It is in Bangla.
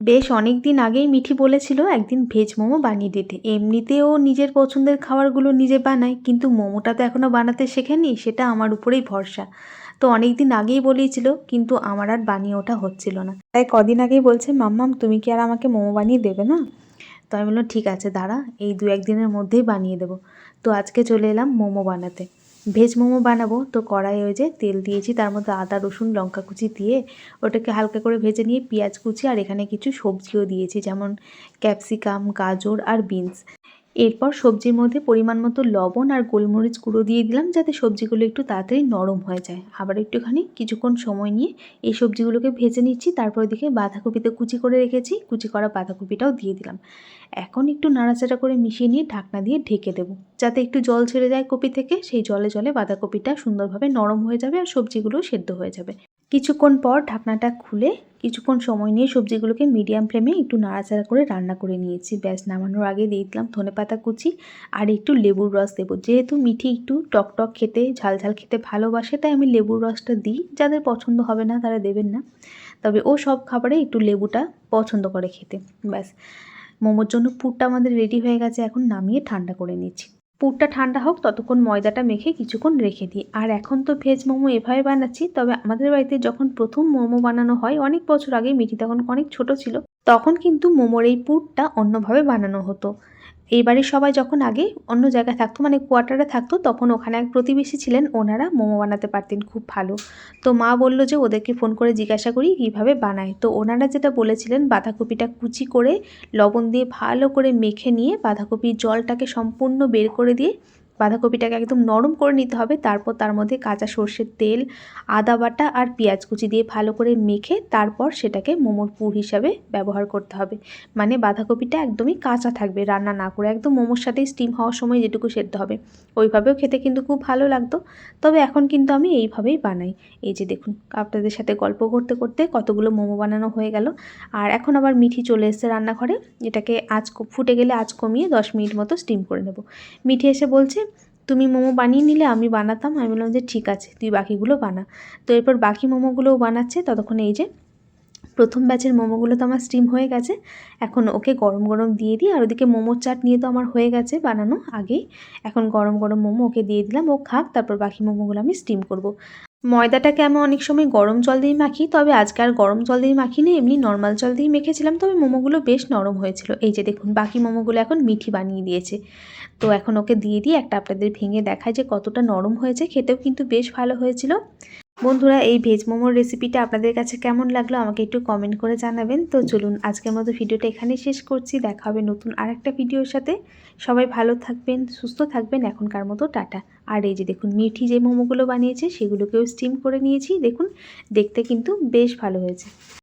বেশ অনেক দিন আগেই মিঠি বলেছিল একদিন ভেজ মোমো বানিয়ে দিতে। এমনিতেও নিজের পছন্দের খাবারগুলো নিজে বানায়, কিন্তু মোমোটা তো এখনও বানাতে শেখেনি, সেটা আমার উপরেই ভরসা। তো অনেক দিন আগেই বলেছিল, কিন্তু আমার আর বানিয়ে ওটা হচ্ছিল না। তাই কদিন আগেই বলছে, মাম্মাম, তুমি কি আর আমাকে মোমো বানিয়ে দেবে না? তো আমি বললাম, ঠিক আছে, দাঁড়া, এই দু একদিনের মধ্যেই বানিয়ে দেবো। তো আজকে চলে এলাম মোমো বানাতে। ভেজ মোমো বানাবো। তো কড়াই ওই যে তেল দিয়েছি, তার মধ্যে আদা, রসুন, লঙ্কা কুচি দিয়ে ওটাকে হালকা করে ভেজে নিয়ে পেঁয়াজ কুচি আর এখানে কিছু সবজিও দিয়েছি, যেমন ক্যাপসিকাম, গাজর আর বিনস। এরপর সবজির মধ্যে পরিমাণ মতো লবণ আর গোলমরিচ গুঁড়ো দিয়ে দিলাম যাতে সবজিগুলো একটু তাড়াতাড়ি নরম হয়ে যায়। আবার একটুখানি কিছুক্ষণ সময় নিয়ে এই সবজিগুলোকে ভেজে নিচ্ছি, তারপর দিকে বাঁধাকপিতে কুচি করে রেখেছি, কুচি করা বাঁধাকপিটাও দিয়ে দিলাম। এখন একটু নাড়াচাড়া করে মিশিয়ে নিয়ে ঢাকনা দিয়ে ঢেকে দেবো, যাতে একটু জল ছেড়ে যায় কপি থেকে, সেই জলে জলে বাঁধাকপিটা সুন্দরভাবে নরম হয়ে যাবে আর সবজিগুলো সেদ্ধ হয়ে যাবে। কিছুক্ষণ পর ঢাকনাটা খুলে কিছুক্ষণ সময় নিয়ে সবজিগুলোকে মিডিয়াম ফ্লেমে একটু নাড়াচাড়া করে রান্না করে নিয়েছি। ব্যাস, নামানোর আগে দিয়ে দিলাম ধনে পাতা কুচি আর একটু লেবুর রস দেবো। যেহেতু মিঠি একটু টক টক খেতে, ঝাল ঝাল খেতে ভালোবাসে, তাই আমি লেবুর রসটা দিই। যাদের পছন্দ হবে না, তারা দেবেন না। তবে ও সব খাবারে একটু লেবুটা পছন্দ করে খেতে। ব্যাস, মোমোর জন্য পুরটা আমাদের রেডি হয়ে গেছে। এখন নামিয়ে ঠান্ডা করে নিচ্ছি। পুরটা ঠান্ডা হোক, ততক্ষণ ময়দাটা মেখে কিছুক্ষণ রেখে দিই। আর এখন তো ভেজ মোমো এভাবে বানাচ্ছি, তবে আমাদের বাড়িতে যখন প্রথম মোমো বানানো হয়, অনেক বছর আগে মিটি তখন অনেক ছোট ছিল, তখন কিন্তু মোমোর এই পুরটা অন্যভাবে বানানো হতো। এই বাড়ির সবাই যখন আগে অন্য জায়গায় থাকতো মানে কোয়ার্টারে থাকতো, তখন ওখানে এক প্রতিবেশী ছিলেন। ওনারা মোমো বানাতে পারতেন, খুব ভালো। তো মা বলল যে, ওদেরকে ফোন করে জিজ্ঞাসা করি কীভাবে বানায়? তো ওনারা যেটা বলেছিলেন, বাঁধাকপিটা কুচি করে লবণ দিয়ে ভালো করে মেখে নিয়ে বাঁধাকপির জলটাকে সম্পূর্ণ বের করে দিয়ে বাঁধাকপিটাকে একদম নরম করে নিতে হবে। তারপর তার মধ্যে কাঁচা সর্ষের তেল, আদা বাটা আর পেঁয়াজ কুচি দিয়ে ভালো করে মেখে তারপর সেটাকে মোমোর পুর হিসাবে ব্যবহার করতে হবে। মানে বাঁধাকপিটা একদমই কাঁচা থাকবে, রান্না না করে একদম মোমোর সাথে স্টিম হওয়ার সময় যেটুকু সেদ্ধ হবে। ওইভাবেও খেতে কিন্তু খুব ভালো লাগতো। তবে এখন কিন্তু আমি এইভাবেই বানাই। এই যে দেখুন, আপনাদের সাথে গল্প করতে করতে কতগুলো মোমো বানানো হয়ে গেল। আর এখন আবার মিঠি চলে এসছে রান্নাঘরে। এটাকে আঁচ ফুটে গেলে আঁচ কমিয়ে দশ মিনিট মতো স্টিম করে নেব। মিঠি এসে বলছে তুমি মোমো বানিয়ে নিলে আমি বানাতাম। আমি বললাম যে ঠিক আছে, তুই বাকিগুলো বানা। তো এরপর বাকি মোমোগুলোও বানাচ্ছে। ততক্ষণ এই যে প্রথম ব্যাচের মোমোগুলো তো আমার স্টিম হয়ে গেছে। এখন ওকে গরম গরম দিয়ে দিই। আর ওদিকে মোমোর চাট নিয়ে তো আমার হয়ে গেছে বানানো আগেই। এখন গরম গরম মোমো ওকে দিয়ে দিলাম। ও খাক, তারপর বাকি মোমোগুলো আমি স্টিম করব। ময়দাটাকে আমি অনেক সময় গরম জল দিয়ে মাখি, তবে আজকে আর গরম জল দিয়ে মাখি না এমনি নর্মাল জল দিয়ে মেখেছিলাম, তবে মোমোগুলো বেশ নরম হয়েছিল। এই যে দেখুন, বাকি মোমোগুলো এখন মিঠি বানিয়ে দিয়েছে। তো এখন ওকে দিয়ে দিয়ে একটা আপনাদের ভেঙে দেখায় যে কতটা নরম হয়েছে, খেতেও কিন্তু বেশ ভালো হয়েছিল। বন্ধুরা, এই ভেজ মোমোর রেসিপিটা আপনাদের কাছে কেমন লাগল আমাকে একটু কমেন্ট করে জানাবেন। তো চলুন, আজকের মতো ভিডিওটা এখানেই শেষ করছি, দেখা হবে নতুন আরেকটা ভিডিওর সাথে। সবাই ভালো থাকবেন, সুস্থ থাকবেন, এখনকার মতো টাটা। আর এই যে দেখুন, মিঠি যে মোমোগুলো বানিয়েছে, সেগুলোকেও স্টিম করে নিয়েছি। দেখুন, দেখতে কিন্তু বেশ ভালো হয়েছে।